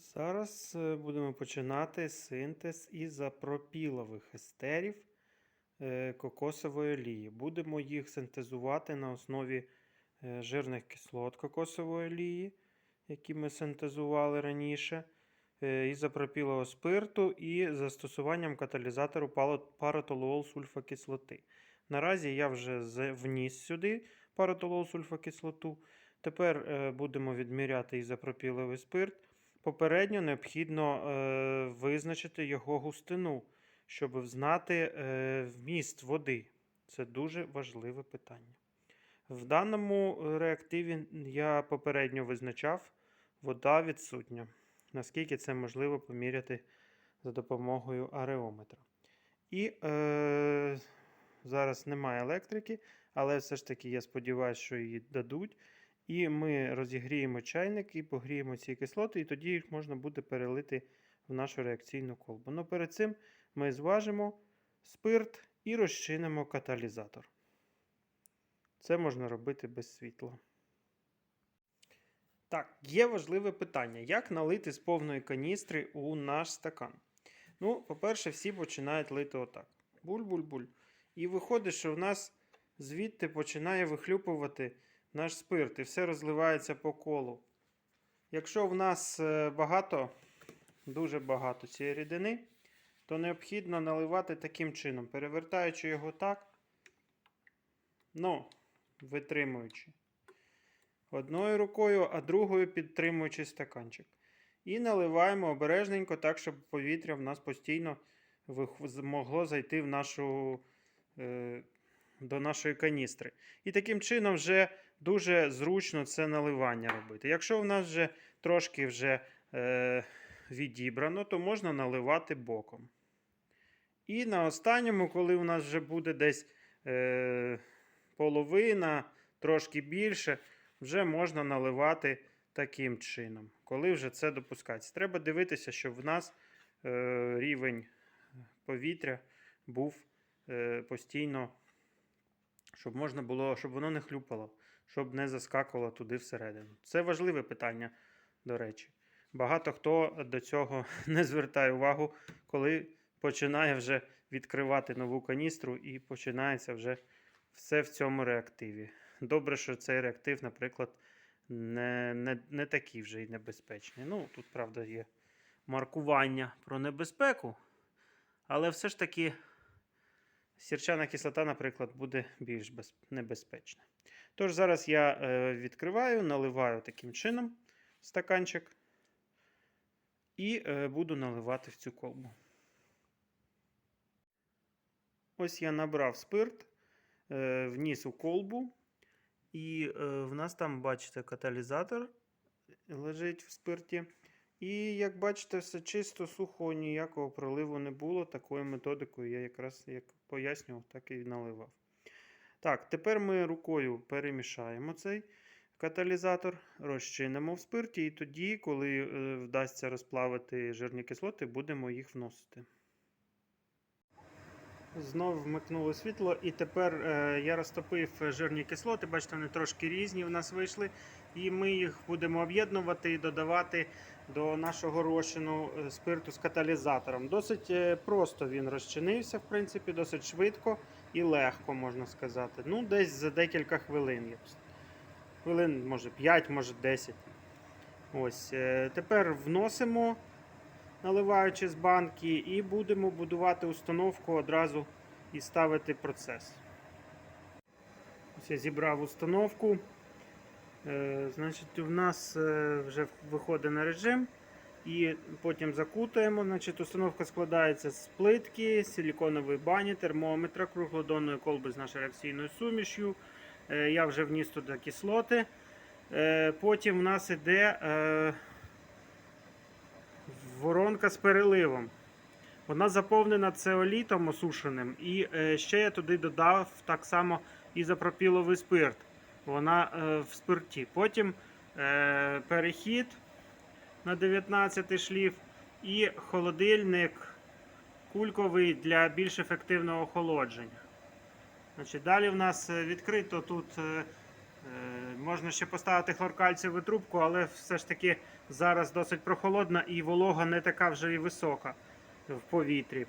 Зараз е, будемо починати синтез із ізопропілових естерів е, кокосової олії. Будемо їх синтезувати на основі е, жирних кислот кокосової олії, які ми синтезували раніше, ізопропілового спирту і застосуванням каталізатору пало- паратолуол сульфакислоти. Наразі я вже вніс сюди паратолуол сульфакислоту. Тепер будемо відміряти ізопропіловий спирт. Попередньо необхідно е, визначити його густину, щоб знати е, вміст води. Це дуже важливе питання. В даному реактиві я попередньо визначав, вода відсутня. Наскільки це можливо поміряти за допомогою ареометра. І е, зараз немає електрики, але все ж таки я сподіваюся, що її дадуть. І ми розігріємо чайник і погріємо ці кислоти, і тоді їх можна буде перелити в нашу реакційну колбу. Но перед цим ми зважимо спирт і розчинимо каталізатор. Це можна робити без світла. Так, є важливе питання: як налити з повної каністри у наш стакан? Ну, по-перше, всі починають лити отак. Буль-буль-буль. І виходить, що в нас звідти починає вихлюпувати наш спирт і все розливається по колу. Якщо в нас е, багато, дуже багато цієї рідини, то необхідно наливати таким чином, перевертаючи його так, ну, витримуючи. Одною рукою, а другою підтримуючи стаканчик. І наливаємо обережненько, так, щоб повітря в нас постійно могло зайти в нашу, е, до нашої каністри. І таким чином вже дуже зручно це наливання робити. Якщо в нас вже трошки вже е, відібрано, то можна наливати боком. І на останньому, коли у нас вже буде десь е, половина, трошки більше, вже можна наливати таким чином, коли вже це допускається. Треба дивитися, щоб в нас е, рівень повітря був е, постійно, щоб можна було, щоб воно не хлюпало щоб не заскакувало туди всередину. Це важливе питання, до речі. Багато хто до цього не звертає увагу, коли починає вже відкривати нову каністру і починається вже все в цьому реактиві. Добре, що цей реактив, наприклад, не, не, не такий вже й небезпечний. Ну, тут, правда, є маркування про небезпеку, але все ж таки сірчана кислота, наприклад, буде більш небезпечна. Тож зараз я е, відкриваю, наливаю таким чином стаканчик і е, буду наливати в цю колбу. Ось я набрав спирт, е, вніс у колбу, і в нас там, бачите, каталізатор лежить в спирті. І як бачите, все чисто, сухо, ніякого проливу не було. Такою методикою я якраз як пояснював, так і наливав. Так, тепер ми рукою перемішаємо цей каталізатор, розчинимо в спирті, і тоді, коли е, вдасться розплавити жирні кислоти, будемо їх вносити. Знов вмикнуло світло, і тепер е, я розтопив жирні кислоти. Бачите, вони трошки різні в нас вийшли. І ми їх будемо об'єднувати і додавати до нашого розчину е, спирту з каталізатором. Досить е, просто він розчинився, в принципі, досить швидко і легко, можна сказати. Ну, десь за декілька хвилин. Хвилин, може 5, може 10. Ось. е, Тепер вносимо, наливаючи з банки, і будемо будувати установку одразу і ставити процес. Ось я зібрав установку. Е, Значить, у нас е, вже виходить на режим. І потім закутуємо. Значить, установка складається з плитки, силіконової бані, термометра, круглодонної колби з нашою реакційною сумішю. Е, Я вже вніс туди кислоти. Потім у нас іде е, воронка з переливом. Вона заповнена цеолітом осушеним. І ще я туди додав так само ізопропіловий спирт. Вона е, в спирті. Потім е, перехід на 19 шліф і холодильник кульковий для більш ефективного охолодження. Значить, далі в нас е, відкрито тут Можна ще поставити хлоркальцієву трубку, але все ж таки зараз досить прохолодна і волога не така вже і висока в повітрі.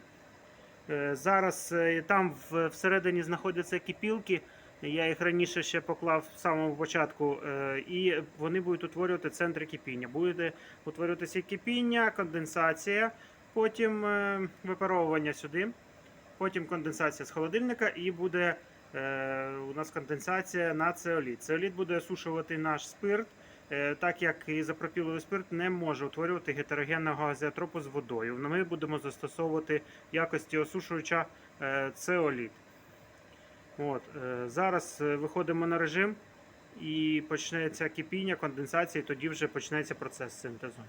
Зараз там всередині знаходяться кипілки. Я їх раніше ще поклав в самому початку, е, і вони будуть утворювати центри кипіння. Буде утворюватися кипіння, конденсація, потім е, випаровування сюди, потім конденсація з холодильника і буде е, у нас конденсація на цеоліт. Цеоліт буде осушувати наш спирт, так як ізопропіловий спирт не може утворювати гетерогенного азіатропу з водою. Ми будемо застосовувати якості осушувача цеоліт. От, е, зараз е, виходимо на режим і почнеться кипіння, конденсація, і тоді вже почнеться процес синтезу.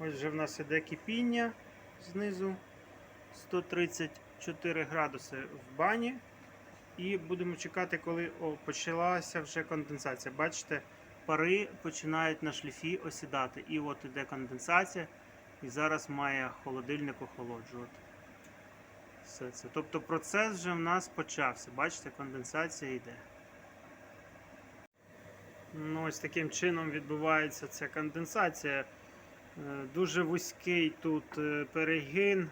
Ось вже в нас іде кипіння знизу 134 градуси в бані. І будемо чекати, коли почалася вже конденсація. Бачите, пари починають на шліфі осідати. І от іде конденсація, і зараз має холодильник охолоджувати. Все це. Тобто процес вже в нас почався. Бачите, конденсація йде. Ну, ось таким чином відбувається ця конденсація. Е, Дуже вузький тут е, перегин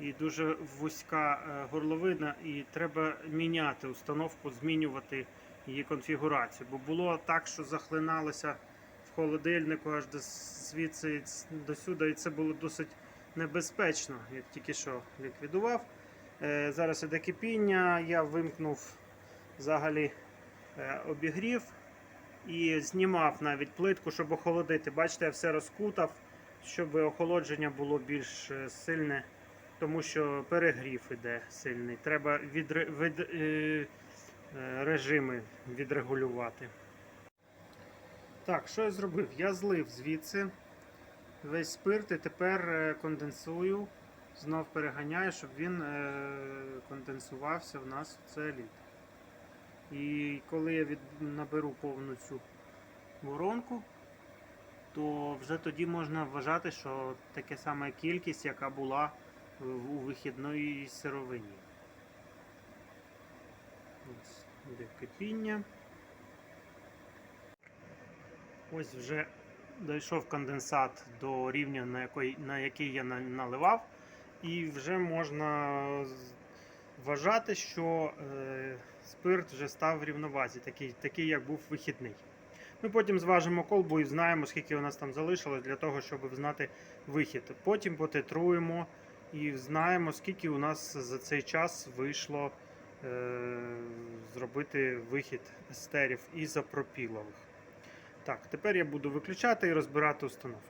і дуже вузька е, горловина, і треба міняти установку, змінювати її конфігурацію. Бо було так, що захлиналося в холодильнику аж до звідси до сюди, і це було досить небезпечно, як тільки що ліквідував. Е, Зараз іде кипіння, я вимкнув взагалі е, обігрів і знімав навіть плитку, щоб охолодити. Бачите, я все розкутав, щоб охолодження було більш е, сильне, тому що перегрів іде сильний. Треба від, від, режими відрегулювати. Так, що я зробив? Я злив звідси весь спирт і тепер е, конденсую, знов переганяю, щоб він е, конденсувався в нас в цеоліт. І коли я від... наберу повну цю воронку, то вже тоді можна вважати, що таке саме кількість, яка була у вихідної сировині. Ось іде кипіння. Ось вже дійшов конденсат до рівня, на який, на який я наливав, і вже можна вважати, що е, спирт вже став в рівновазі, такий, такий як був вихідний. Ми потім зважимо колбу і знаємо, скільки у нас там залишилось для того, щоб знати вихід. Потім потитруємо і знаємо, скільки у нас за цей час вийшло е, зробити вихід естерів ізопропілових. Так, тепер я буду виключати і розбирати установку.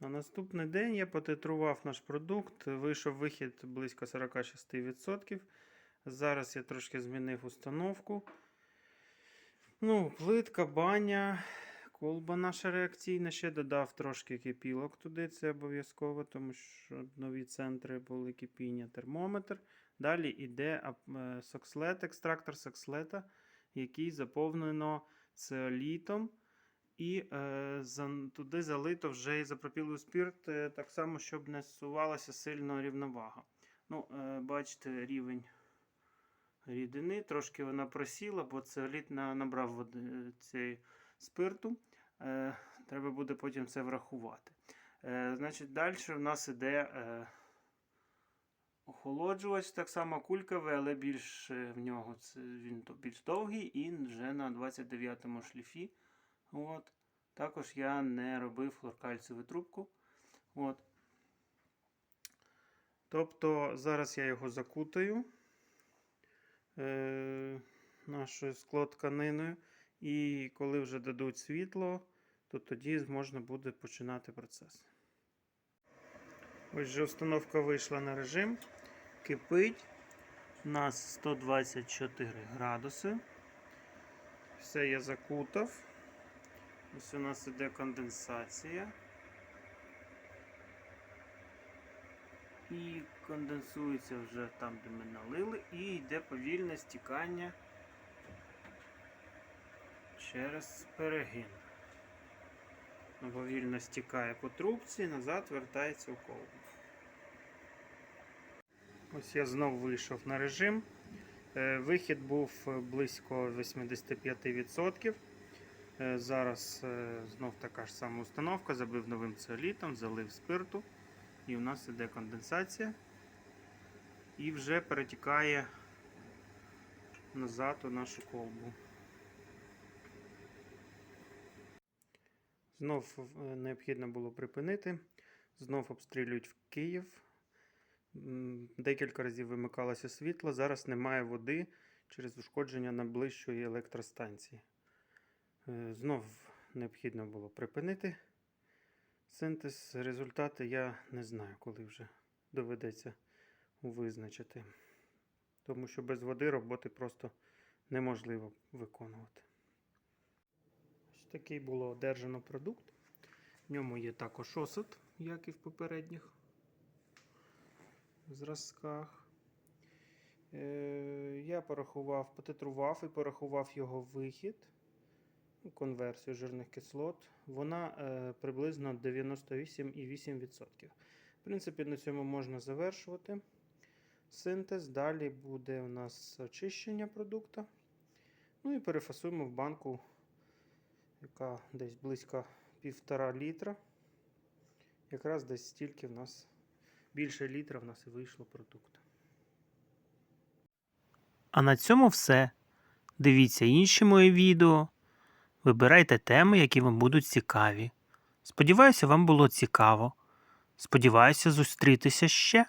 На наступний день я потитрував наш продукт, вийшов вихід близько 46%. Зараз я трошки змінив установку. Ну, плитка, баня, колба наша реакційна. Ще додав трошки кипілок туди, це обов'язково, тому що нові центри були кипіння, термометр. Далі йде е, сокслет, екстрактор сокслета, який заповнено цеолітом. І е, туди залито вже ізопропіловий спирт, е, так само, щоб не зсувалася сильно рівновага. Ну, е, бачите, рівень рідини, трошки вона просіла, бо цеоліт на, набрав води, е, цієї спирту. Е, треба буде потім це врахувати. Е, значить, далі в нас іде е, охолоджувач, так само кулькавий, але більш в нього це, він більш довгий і вже на 29-му шліфі. От. Також я не робив хлоркальцеву трубку. От. Тобто зараз я його закутаю е, нашою склотканиною. І коли вже дадуть світло, то тоді можна буде починати процес. Ось вже установка вийшла на режим. Кипить. У нас 124 градуси. Все я закутав. Ось у нас іде конденсація. І конденсується вже там, де ми налили, і йде повільне стікання через перегин. Ну, Повільно стікає по трубці, назад вертається в колбу. Ось я знову вийшов на режим. Е, Вихід був е, близько 85%. Е, Зараз знов така ж сама установка, забив новим циолітом, залив спирту, і у нас іде конденсація. І вже перетікає назад у нашу колбу. Знов необхідно було припинити. Знов обстрілюють в Київ. Декілька разів вимикалося світло. Зараз немає води через ушкодження найближчої електростанції. Е, Знов необхідно було припинити синтез. Результати я не знаю, коли вже доведеться визначити. Тому що без води роботи просто неможливо виконувати. Ось такий було одержано продукт. В ньому є також осад, як і в попередніх зразках. Е, я порахував, потитрував і порахував його вихід, ну, конверсію жирних кислот. Вона е, приблизно 98,8%. В принципі, на цьому можна завершувати синтез. Далі буде у нас очищення продукту. Ну і перефасуємо в банку, яка десь близько півтора літра. Якраз десь стільки в нас більше літра в нас і вийшло продукту. А на цьому все. Дивіться інші мої відео. Вибирайте теми, які вам будуть цікаві. Сподіваюся, вам було цікаво. Сподіваюся зустрітися ще.